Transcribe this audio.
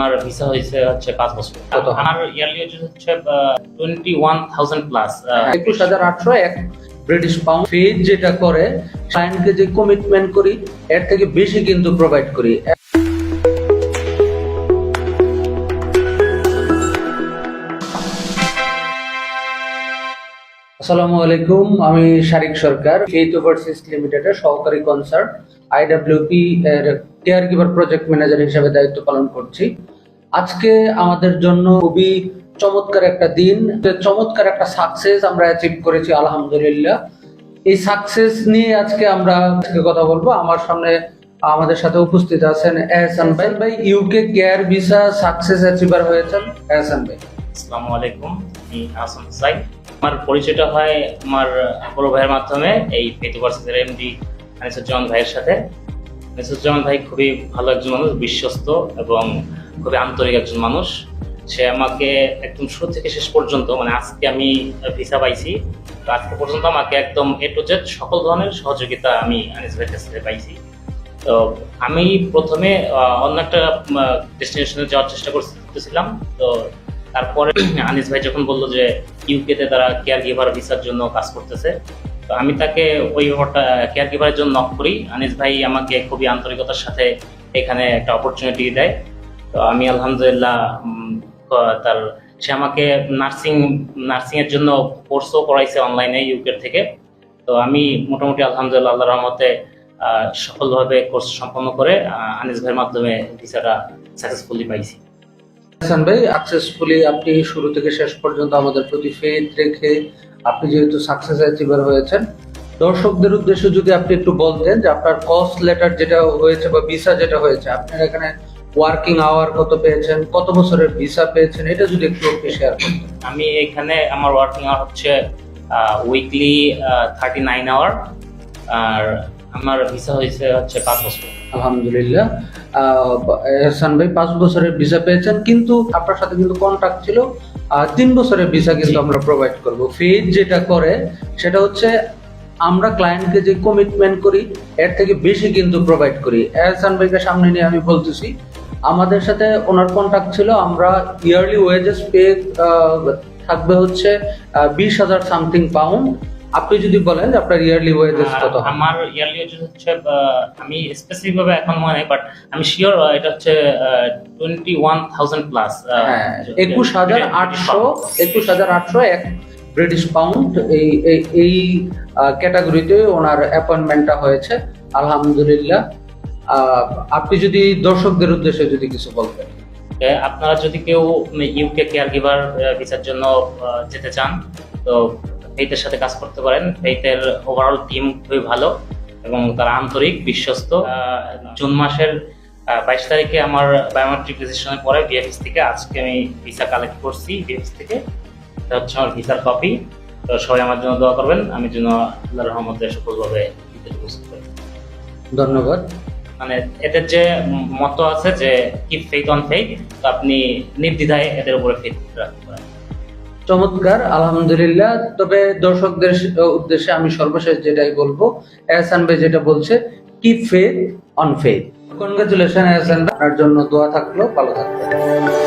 আমার ভিসা হয়েছে হচ্ছে পাঁচ বছর। আমার ইয়ারলি ওয়েজ হচ্ছে টোয়েন্টি ওয়ান থাউজেন্ড প্লাস একুশ হাজার আটশো এক ব্রিটিশ পাউন্ড ফিজ যেটা করে ক্লায়েন্টকে যে কমিটমেন্ট করি এর থেকে বেশি কিন্তু প্রোভাইড করি। আসসালামু আলাইকুম আমি শারিক সরকার ফেইথ ওভারসিজ লিমিটেডের সহকারী কনসার্ট আইডব্লিউপি এর কেয়ার গিভার প্রজেক্ট ম্যানেজার হিসেবে দায়িত্ব পালন করছি। আজকে আমাদের জন্য খুবই চমৎকার একটা দিন, চমৎকার একটা সাকসেস আমরা অ্যাচিভ করেছি, আলহামদুলিল্লাহ। এই সাকসেস নিয়ে আজকে আমরা আজকে কথা বলব। আমার সামনে আমাদের সাথে উপস্থিত আছেন এহসান ভাই। ভাই UK care visa success achiever হয়েছেন। এহসান ভাই। আসসালামু আলাইকুম, আমি হাসান সাই। আমার পরিচয়টা হয় আমার বড় ভাইয়ের মাধ্যমে, এই পেতু ভার্সেসের এমডি আনিসুজ্জামান ভাইয়ের সাথে। আনিসুজ্জামান ভাই খুবই ভালো একজন মানুষ, বিশ্বস্ত এবং খুবই আন্তরিক একজন মানুষ। সে আমাকে একদম শুরু থেকে শেষ পর্যন্ত মানে আজকে আমি ভিসা পাইছি, তো আজকে পর্যন্ত আমাকে একদম এ টু জেড সকল ধরনের সহযোগিতা আমি আনিস ভাইয়ের কাছ থেকে পাইছি। তো আমি প্রথমে অন্য একটা ডেস্টিনেশনে যাওয়ার চেষ্টা করতেছিলাম। তো তারপরে আনিস ভাই যখন বলল যে ইউকেতে তারা কেয়ার গিভার ভিসার জন্য কাজ করতেছে, তো আমি তাকে ওই কেয়ার গিভারের জন্য নক করি। আনিস ভাই আমাকে খুবই আন্তরিকতার সাথে এখানে একটা অপরচুনিটি দেয়। তো আমি আলহামদুলিল্লাহ তার, সে আমাকে নার্সিং নার্সিং এর জন্য কোর্সও করাইছে অনলাইনে ইউকের থেকে। তো আমি মোটামুটি আলহামদুলিল্লাহ আল্লাহ রহমতে সফলভাবে কোর্স সম্পন্ন করে আনিস ভাইয়ের মাধ্যমে ভিসাটা সাকসেসফুলি পাইছি। হাসান ভাই সাকসেসফুলি আপনি শুরু থেকে শেষ পর্যন্ত আমাদের প্রতি ফেথ রেখে আপনি যেহেতু সাকসেস অ্যাচিভার হয়েছেন, দর্শকদের উদ্দেশ্যে যদি আপনি একটু বলতেন যে আপনার কস্ট লেটার যেটা হয়েছে বা ভিসা যেটা হয়েছে, আপনার এখানে ওয়ার্কিং আওয়ার কত পেয়েছেন? কত বছরের ভিসা পেয়েছেন? এটা যদি একটু আপনি শেয়ার করতেন। আমি এখানে আমার ওয়ার্কিং আওয়ার হচ্ছে উইকলি থার্টি নাইন আওয়ার আর আমার ভিসা হয়েছে হচ্ছে পাঁচ বছর। আলহামদুলিল্লাহ। এহসান ভাই পাঁচ বছরের ভিসা পেয়েছেন কিন্তু আপনার সাথে কিন্তু কন্ট্রাক্ট ছিল। তিন বছরের ভিসা কিন্তু আমরা প্রোভাইড করব। ফিজ যেটা করে সেটা হচ্ছে আমরা ক্লায়েন্টকে যে কমিটমেন্ট করি এর থেকে বেশি কিন্তু প্রোভাইড করি। এহসান ভাইকে সামনে নিয়ে আমি বলতেছি আমাদের সাথে ওনার কন্ট্রাক্ট ছিল। আমরা ইয়ারলি ওয়েজেস পে থাকবে হচ্ছে বিশ হাজার সামথিং পাউন্ড আপনি যদি বলেন যে আপনার ইয়ারলি ওয়েজেস কত? আমার ইয়ারলি ওয়েজেস হচ্ছে আমি স্পেসিফিক ভাবে এখন মনে বাট আমি শিওর এটা হচ্ছে টোয়েন্টি ওয়ান থাউজেন্ড প্লাস একুশ হাজার আটশো একুশ হাজার আটশো এক ব্রিটিশ পাউন্ড এই এই- ক্যাটাগরিতে ওনার অ্যাপয়েন্টমেন্টটা হয়েছে। আলহামদুলিল্লাহ। আপনি যদি দর্শকদের উদ্দেশ্যে যদি কিছু বলতেন। আপনারা যদি কেউ ইউকে কেয়ার গিভার ভিসার জন্য যেতে চান তো ফেইথের সাথে কাজ করতে পারেন। ফেইথের ওভারঅল টিম খুবই ভালো এবং তারা আন্তরিক বিশ্বস্ত। জুন মাসের বাইশ তারিখে আমার বায়োমেট্রিক রেজিস্ট্রেশনের পরে বিএফএস থেকে আজকে আমি ভিসা কালেক্ট করছি বিএফএস থেকে। এটা হচ্ছে আমার ভিসার কপি তো সবাই আমার জন্য দোয়া করবেন। আমি যেন আল্লাহ রহমতে সফলভাবে ধন্যবাদ। মানে এদের যে মত আছে যে কি ফেইথ অন ফেইথ তো আপনি নির্দ্বিধায় এদের উপরে ফেইথ রাখতে পারেন। চমৎকার, আলহামদুলিল্লাহ। তবে দর্শকদের উদ্দেশ্যে আমি সর্বশেষ যেটাই বলব, এহসান ভাই যেটা বলছে কি faith on faith congratulation Ehsan আপনার জন্য দোয়া থাকল, ভালো থাকবেন।